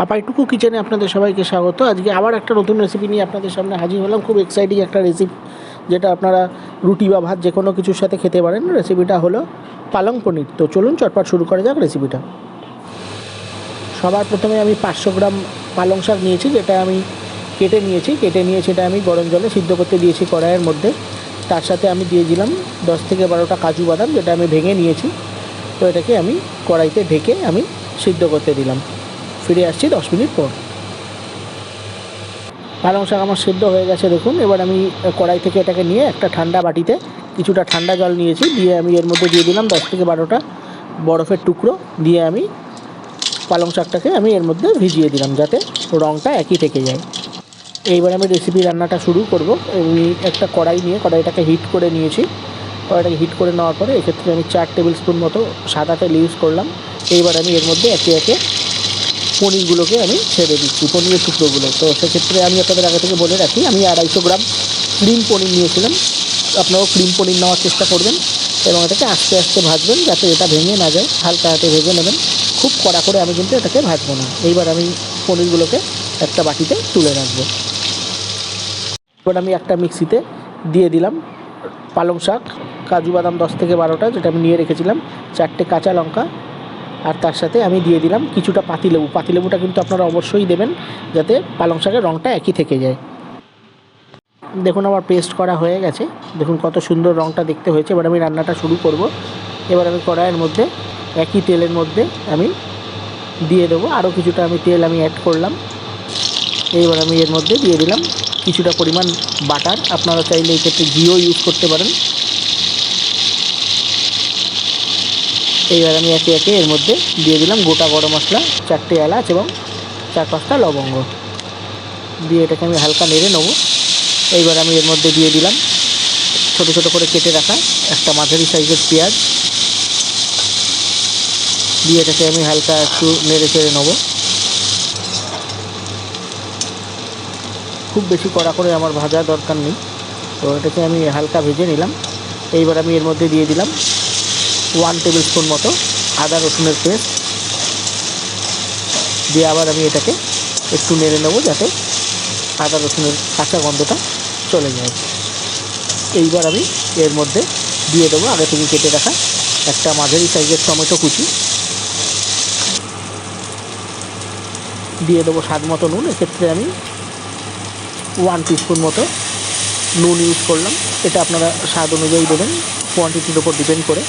পাপাইটুকু কিচেনে আপনাদের সবাইকে স্বাগত। আজকে আবার একটা নতুন রেসিপি নিয়ে আপনাদের সামনে হাজির হলাম। খুব এক্সাইটিং একটা রেসিপি যেটা আপনারা রুটি বা ভাত যে কোনো কিছুর সাথে খেতে পারেন। রেসিপিটা হলো পালং পনির। তো চলুন, চটপট শুরু করা যাক রেসিপিটা সবার প্রথমে আমি পাঁচশো গ্রাম পালং শাক নিয়েছি, যেটা আমি কেটে নিয়েছি। কেটে নিয়ে সেটা আমি গরম জলে সিদ্ধ করতে দিয়েছি কড়াইয়ের মধ্যে। তার সাথে আমি দিয়ে দিলাম দশ থেকে বারোটা কাজু বাদাম, যেটা আমি ভেঙে নিয়েছি। তো এটাকে আমি কড়াইতে ঢেকে আমি সিদ্ধ করতে দিলাম। ফিরে আসছি দশ মিনিট পর। পালং শাক আমার সেদ্ধ হয়ে গেছে, দেখুন। এবার আমি কড়াই থেকে এটাকে নিয়ে একটা ঠান্ডা বাটিতে কিছুটা ঠান্ডা জল নিয়েছি, দিয়ে আমি এর মধ্যে দিয়ে দিলাম দশ থেকে বারোটা বরফের টুকরো, দিয়ে আমি পালং শাকটাকে আমি এর মধ্যে ভিজিয়ে দিলাম যাতে রঙটা একই থেকে যায়। এইবার আমি রেসিপি রান্নাটা শুরু করব। আমি একটা কড়াই নিয়ে কড়াইটাকে হিট করে নিয়েছি। কড়াইটাকে হিট করে নেওয়ার পরে এক্ষেত্রে আমি চার টেবিল স্পুন মতো সাদা তেল ইউজ করলাম। এইবার আমি এর মধ্যে একে একে পনিরগুলোকে আমি ছেড়ে দিচ্ছি, পনিরের টুকরোগুলো। তো সেক্ষেত্রে আমি আপনাদের আগে থেকে বলে রাখি, আমি আড়াইশো গ্রাম ক্রিম পনির নিয়েছিলাম। আপনারাও ক্রিম পনির নেওয়ার চেষ্টা করবেন এবং এটাকে আস্তে আস্তে ভাজবেন যাতে এটা ভেঙে না যায়, হালকা হাতে ভেজে নেবেন। খুব কড়া করে আমি কিন্তু এটাকে ভাজবো না। এইবার আমি পনিরগুলোকে একটা বাটিতে তুলে রাখব। এবার আমি একটা মিক্সিতে দিয়ে দিলাম পালং শাক, কাজু বাদাম দশ থেকে বারোটা, যেটা আমি নিয়ে রেখেছিলাম, চারটে কাঁচা লঙ্কা আর তার সাথে আমি দিয়ে দিলাম কিছুটা পাতিলেবু। পাতিলেবুটা কিন্তু আপনারা অবশ্যই দেবেন যাতে পালং শাকের রঙটা একই থেকে যায়। দেখুন আমার পেস্ট করা হয়ে গেছে। দেখুন কত সুন্দর রঙটা দেখতে হয়েছে। এবার আমি রান্নাটা শুরু করব। এবার আমি কড়াইয়ের মধ্যে, একই তেলের মধ্যে আমি দিয়ে দেবো। আরও কিছুটা আমি তেল আমি অ্যাড করলাম। এইবার আমি এর মধ্যে দিয়ে দিলাম কিছুটা পরিমাণ বাটার। আপনারা চাইলে এই ক্ষেত্রে ঘিও ইউজ করতে পারেন। এইবার আমি একে একে, এর মধ্যে দিয়ে দিলাম গোটা গরম মশলা, চারটে এলাচ এবং চার পাঁচটা লবঙ্গ। দিয়ে এটাকে আমি হালকা নেড়ে নেব। এইবার আমি এর মধ্যে দিয়ে দিলাম ছোটো ছোটো করে কেটে রাখা একটা মাঝারি সাইজের পেঁয়াজ। দিয়ে এটাকে আমি হালকা একটু নেড়ে চেড়ে নেব। খুব বেশি কড়া করে আমার ভাজা দরকার নেই। তো এটাকে আমি হালকা ভেজে নিলাম। এইবার আমি এর মধ্যে দিয়ে দিলাম ওয়ান টেবিল স্পুন মতো আদা রসুনের পেস্ট দিয়ে আবার আমি এটাকে একটু নেড়ে নেব যাতে আদা রসুনের কাঁচা গন্ধটা চলে যায়। এইবার আমি এর মধ্যে দিয়ে দেবো আগে থেকে কেটে রাখা একটা মাঝারি সাইজের টমেটো কুচি। দিয়ে দেবো স্বাদ মতো নুন, এক্ষেত্রে আমি ওয়ান টিস্পুন মতো নুন ইউজ করলাম। এটা আপনারা স্বাদ অনুযায়ী দেবেন কোয়ান্টিটির ওপর ডিপেন্ড করে।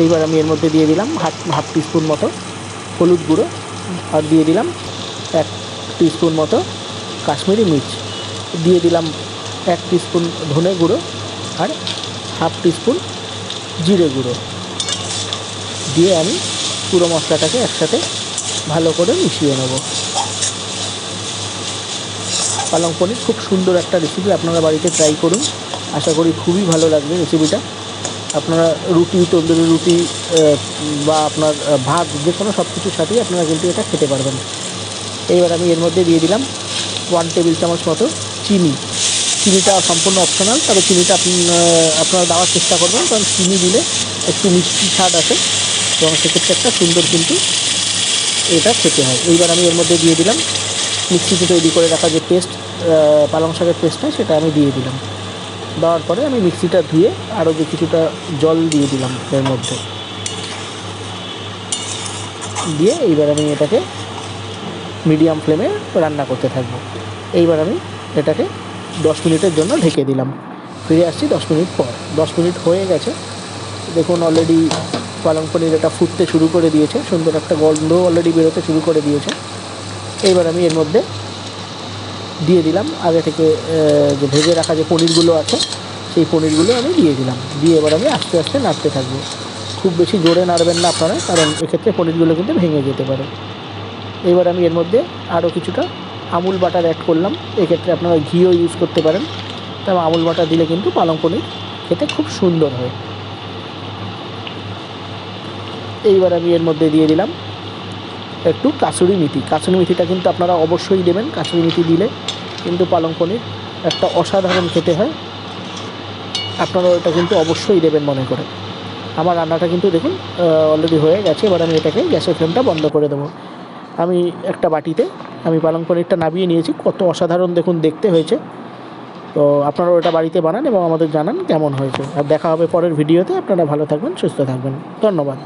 এইবার আমি এর মধ্যে দিয়ে দিলাম হাফ হাফ টিস্পুন মতো হলুদ গুঁড়ো আর দিয়ে দিলাম এক টিস্পুন মতো কাশ্মীরি মির্চ। দিয়ে দিলাম এক টিস্পুন ধনে গুঁড়ো আর হাফ টিস্পুন জিরে গুঁড়ো। দিয়ে আমি পুরো মশলাটাকে একসাথে ভালো করে মিশিয়ে নেব। পালং পনির খুব সুন্দর একটা রেসিপি আপনারা বাড়িতে ট্রাই করুন। আশা করি খুবই ভালো লাগবে রেসিপিটা আপনারা রুটি, তন্দুরি রুটি বা আপনার ভাত, যে কোনো সব কিছুর সাথেই আপনারা কিন্তু এটা খেতে পারবেন। এইবার আমি এর মধ্যে দিয়ে দিলাম ওয়ান টেবিল চামচ মতো চিনি। চিনিটা সম্পূর্ণ অপশনাল তবে চিনিটা আপনি আপনারা দেওয়ার চেষ্টা করবেন, কারণ চিনি দিলে একটু মিষ্টি স্বাদ আসে, এবং সেক্ষেত্রে একটা সুন্দর কিন্তু এটা খেতে হয়। এইবার আমি এর মধ্যে দিয়ে দিলাম, মিক্সিতে তৈরি করে রাখা যে পেস্ট পালং শাকের পেস্টটা সেটা আমি দিয়ে দিলাম। দেওয়ার পরে আমি মিক্সিটা ধুয়ে আরও যে কিছুটা জল দিয়ে দিলাম এর মধ্যে। দিয়ে এইবার আমি এটাকে মিডিয়াম ফ্লেমে রান্না করতে থাকব। এইবার আমি এটাকে দশ মিনিটের জন্য ঢেকে দিলাম। ফিরে আসছি দশ মিনিট পর। দশ মিনিট হয়ে গেছে। দেখুন অলরেডি পালং পনির এটা ফুটতে শুরু করে দিয়েছে। সুন্দর একটা গন্ধ অলরেডি বেরোতে শুরু করে দিয়েছে। এইবার আমি এর মধ্যে দিয়ে দিলাম। আগে থেকে যে ভেজে রাখা যে পনিরগুলো আছে, সেই পনিরগুলো আমি দিয়ে দিলাম। দিয়ে এবার আমি আস্তে আস্তে নাড়তে থাকব। খুব বেশি জোরে নাড়বেন না আপনারা, কারণ এক্ষেত্রে পনিরগুলো কিন্তু ভেঙে যেতে পারে। এবার আমি এর মধ্যে আরও কিছুটা আমুল বাটার অ্যাড করলাম। এক্ষেত্রে আপনারা ঘিও ইউজ করতে পারেন। তবে আমুল বাটার দিলে কিন্তু পালং পনির খেতে খুব সুন্দর হয়। এইবার আমি এর মধ্যে দিয়ে দিলাম একটু কাসুরি মেথি কাসুরি মেথিটা কিন্তু আপনারা অবশ্যই দেবেন কাসুরি মেথি দিলে কিন্তু পালং পনির একটা অসাধারণ খেতে হয়। আপনারা এটা কিন্তু অবশ্যই দেবেন মনে করে। আমার রান্নাটা কিন্তু দেখুন অলরেডি হয়ে গেছে, এবার আমি এটাকে গ্যাসের ফ্লেমটা বন্ধ করে দেবো। আমি একটা বাটিতে, আমি পালং পনিরটা নামিয়ে নিয়েছি, কত অসাধারণ দেখুন, দেখতে হয়েছে। তো আপনারা ওটা বাড়িতে বানান এবং আমাদের জানান কেমন হয়েছে। আর দেখা হবে পরের ভিডিওতে। আপনারা ভালো থাকবেন, সুস্থ থাকবেন। ধন্যবাদ।